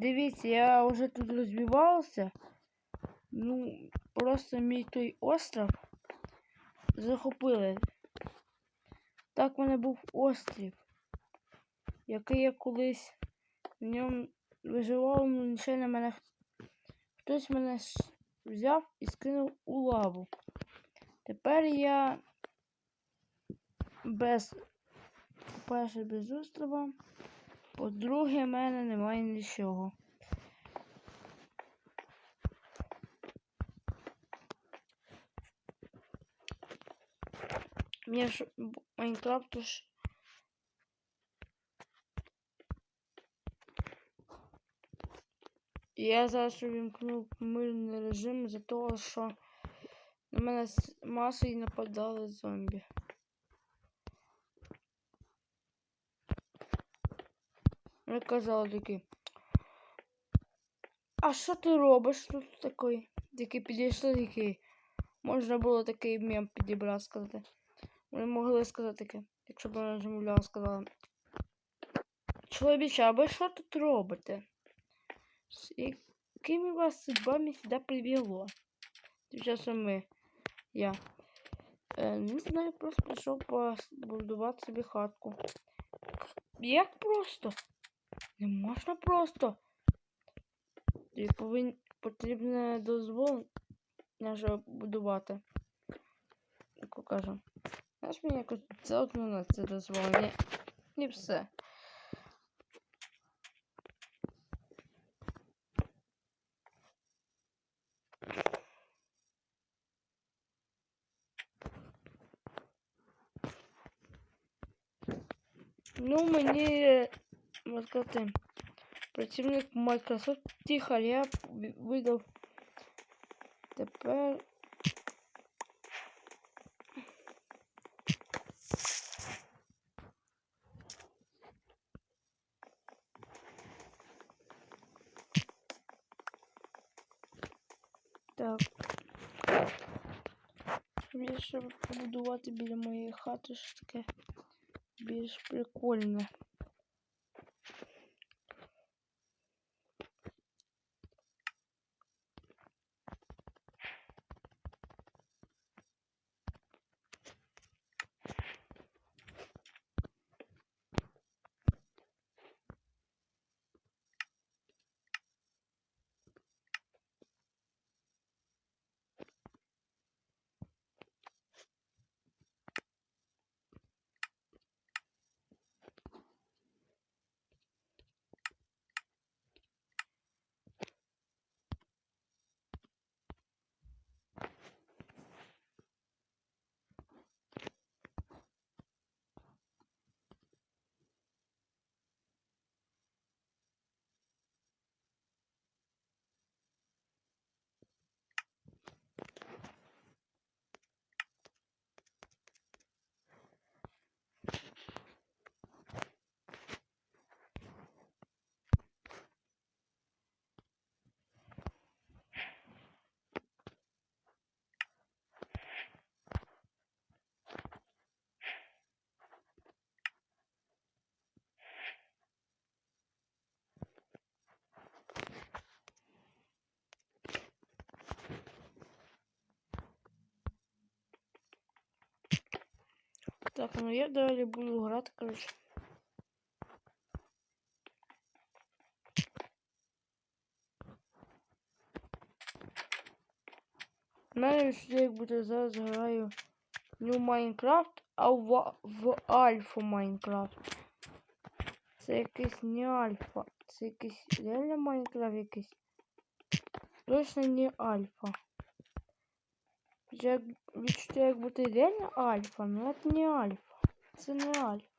Дивіться, я вже тут розбивався. Ну, просто мій той остров захопили. Так в мене був острів, який я колись в ньому виживав, ну нічого на мене. Хтось мене взяв і скинув у лаву. Тепер я без, по-перше, без острова. По-друге, в мене немає нічого. Мені ж б- Майнкрафту ж Я зараз увімкнув мирний режим за того, що на мене масою нападали зомбі. Вони казали такі. А що ти робиш тут такий? Такий підійшли такий. Можна було такий мем підібрати сказати. Вони могли сказати таке, якщо б вона розмовляла, сказала. Чоловіче, а ви що тут робите? С якими вас судьбами сюди привело? Часом ми. Я. Е, не знаю, просто прийшов побудувати собі хатку. Як просто? Не можна просто. Тобі повин... потрібне дозволення, щоб будувати. Як кажу. Знаєш, мені якось заодно на це дозволення. І все. Ну, мені, можна сказати, працівник Microsoft тихо, я ви- видав тепер. Так. Більше побудувати біля моєї хати що таке більш прикольне. Так, ну я далі буду грати, коротше. Мене сюди як буде зараз граю не в Майнкрафт, а в, в Альфа Майнкрафт. Це якийсь не альфа. Це якийсь реально Майнкрафт якийсь. Точно не альфа. Як відчуття як бути реально альфа, но це не альфа. Це не альфа.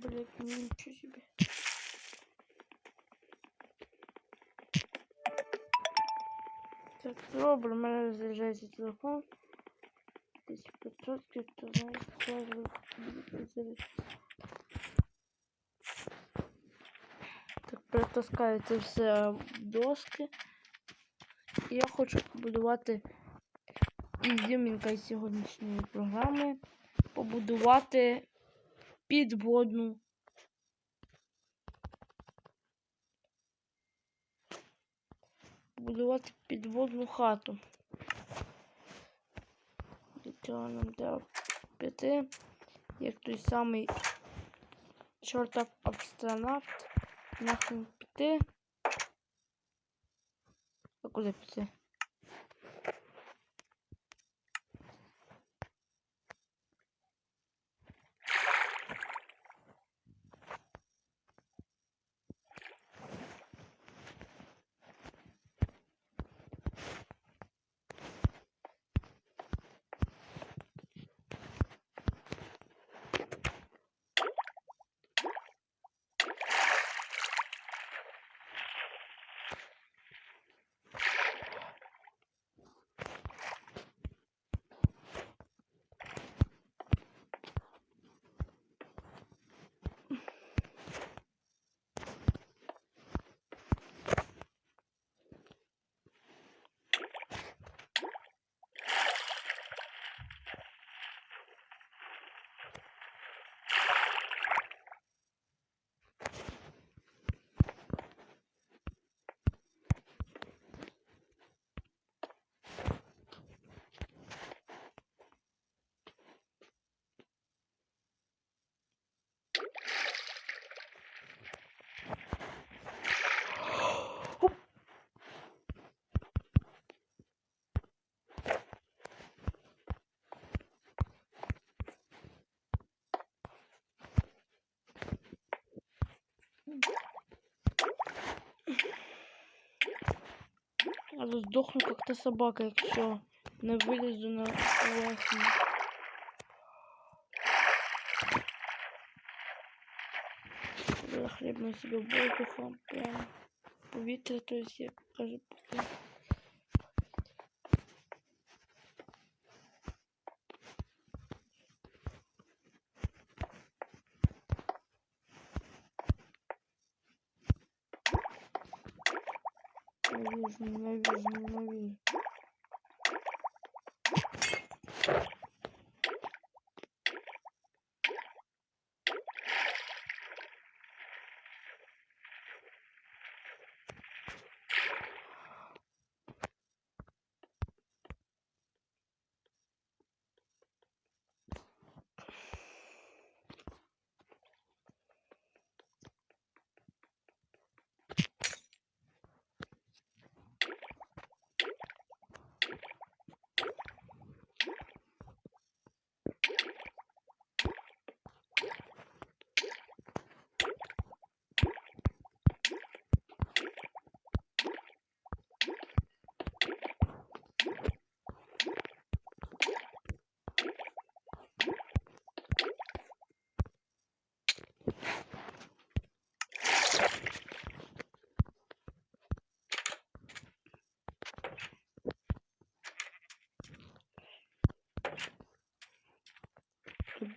Пистолет, ну ничего себе. Так, добре, у мене розряджається телефон. Десь 500, то знаєш, сразу. Так, притаскаю це все доски. Я хочу побудувати ізюмінка із сьогоднішньої програми. Побудувати підводну. Побудувати підводну хату. Цього нам треба піти, як той самий чортов астронавт. Нахрен піти. А куди піти? Але здохну как та собака, якщо не вилізу на власну. Хлеб хлібну себе воздухом, прям повітря, то есть я кажу, Ne bileyim ne bileyim.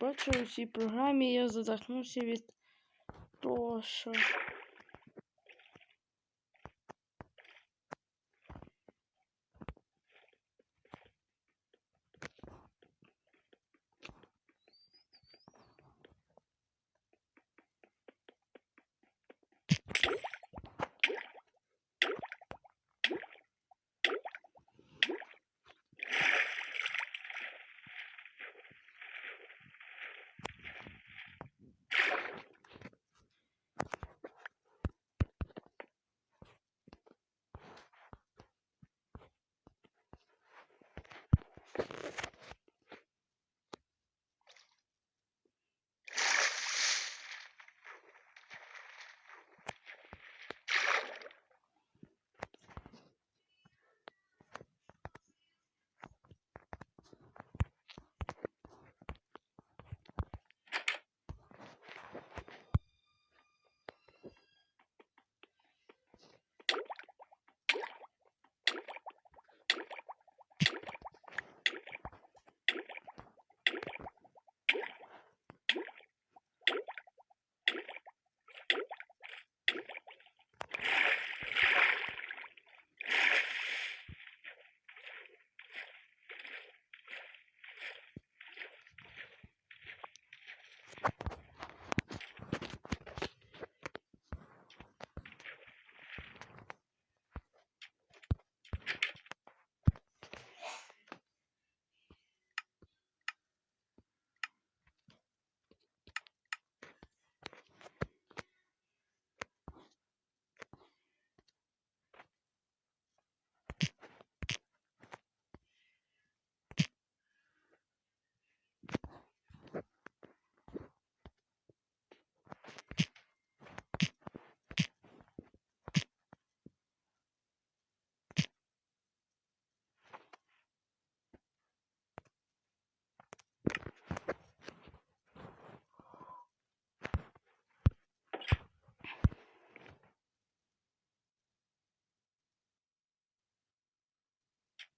Бачу у цій програмі я задохнувся від того, що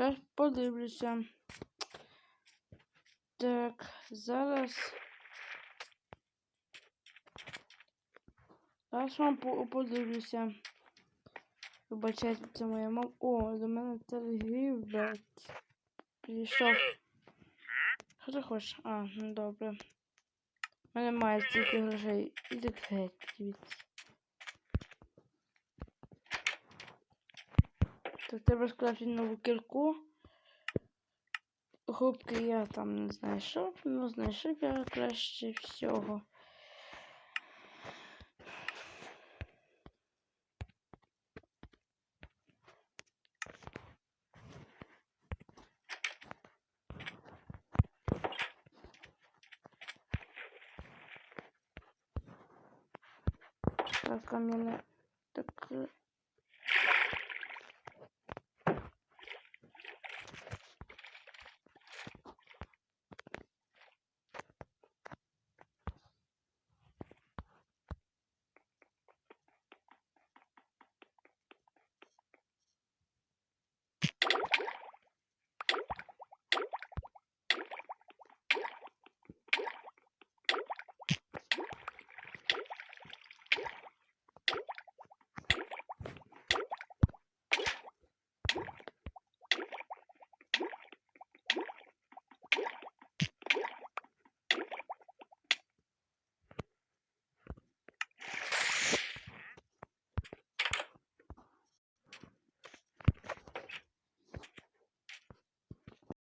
Зараз подивлюся. Так, зараз. Зараз вам подивлюся. Вибачайте, це моя мама. О, до мене торгівець. Прийшов. Що ти хочеш? А, ну добре. У мене немає стільки грошей. Іди геть, дивіться. Так треба скрафтити нову кірку. Губки я там не знайшов, ну знайшов я краще всього. Так, а так. е,